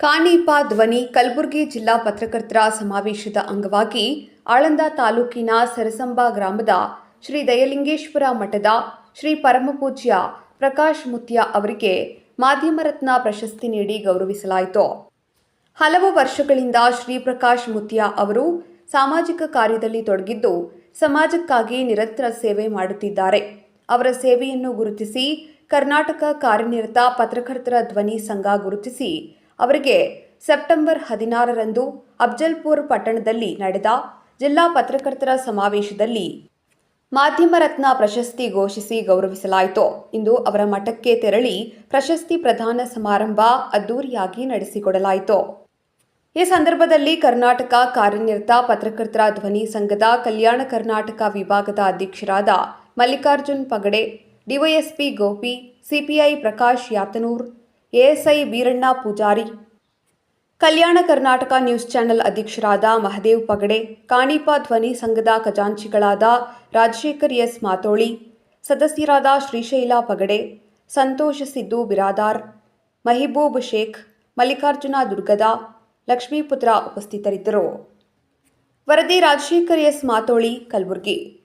ಕಾಣೀಪ ಧ್ವನಿ ಕಲಬುರಗಿ ಜಿಲ್ಲಾ ಪತ್ರಕರ್ತರ ಸಮಾವೇಶದ ಅಂಗವಾಗಿ ಆಳಂದ ತಾಲೂಕಿನ ಸರಸಂಬ ಗ್ರಾಮದ ಶ್ರೀ ದಯಲಿಂಗೇಶ್ವರ ಮಠದ ಶ್ರೀ ಪರಮಪೂಜ್ಯ ಪ್ರಕಾಶ್ ಮುತ್ಯ ಅವರಿಗೆ ಮಾಧ್ಯಮ ರತ್ನ ಪ್ರಶಸ್ತಿ ನೀಡಿ ಗೌರವಿಸಲಾಯಿತು. ಹಲವು ವರ್ಷಗಳಿಂದ ಶ್ರೀ ಪ್ರಕಾಶ್ ಮುತ್ಯ ಅವರು ಸಾಮಾಜಿಕ ಕಾರ್ಯದಲ್ಲಿ ತೊಡಗಿದ್ದು ಸಮಾಜಕ್ಕಾಗಿ ನಿರಂತರ ಸೇವೆ ಮಾಡುತ್ತಿದ್ದಾರೆ. ಅವರ ಸೇವೆಯನ್ನು ಗುರುತಿಸಿ ಕರ್ನಾಟಕ ಕಾರ್ಯನಿರತ ಪತ್ರಕರ್ತರ ಧ್ವನಿ ಸಂಘ ಗುರುತಿಸಿ ಅವರಿಗೆ ಸೆಪ್ಟೆಂಬರ್ ಹದಿನಾರರಂದು ಅಫ್ಜಲ್ಪುರ್ ಪಟ್ಟಣದಲ್ಲಿ ನಡೆದ ಜಿಲ್ಲಾ ಪತ್ರಕರ್ತರ ಸಮಾವೇಶದಲ್ಲಿ ಮಾಧ್ಯಮ ರತ್ನ ಪ್ರಶಸ್ತಿ ಘೋಷಿಸಿ ಗೌರವಿಸಲಾಯಿತು. ಇಂದು ಅವರ ಮಠಕ್ಕೆ ತೆರಳಿ ಪ್ರಶಸ್ತಿ ಪ್ರದಾನ ಸಮಾರಂಭ ಅದ್ದೂರಿಯಾಗಿ ನಡೆಸಿಕೊಡಲಾಯಿತು. ಈ ಸಂದರ್ಭದಲ್ಲಿ ಕರ್ನಾಟಕ ಕಾರ್ಯನಿರತ ಪತ್ರಕರ್ತರ ಧ್ವನಿ ಸಂಘದ ಕಲ್ಯಾಣ ಕರ್ನಾಟಕ ವಿಭಾಗದ ಅಧ್ಯಕ್ಷರಾದ Mallikarjun Pagade, DYSP Gopi, CPI Prakash Yatanur ASI Veeranna Pujari. Kalyana Karnataka news channel ಅಧ್ಯಕ್ಷರಾದ ಮಹದೇವ್ ಪಗಡೆ, ಕಾಣಿಪ ಧ್ವನಿ ಸಂಘದ ಖಜಾಂಚಿಗಳಾದ ರಾಜಶೇಖರ್ ಎಸ್ ಮಾತೋಳಿ, ಸದಸ್ಯರಾದ ಶ್ರೀಶೈಲ ಪಗಡೆ, ಸಂತೋಷ್ ಸಿದ್ದು ಬಿರಾದಾರ್, ಮಹಿಬೂಬ್ ಶೇಖ್, ಮಲ್ಲಿಕಾರ್ಜುನ ದುರ್ಗದ, ಲಕ್ಷ್ಮೀಪುತ್ರ ಉಪಸ್ಥಿತರಿದ್ದರು. ವರದಿ ರಾಜಶೇಖರ್ ಎಸ್ ಮಾತೋಳಿ, ಕಲಬುರಗಿ.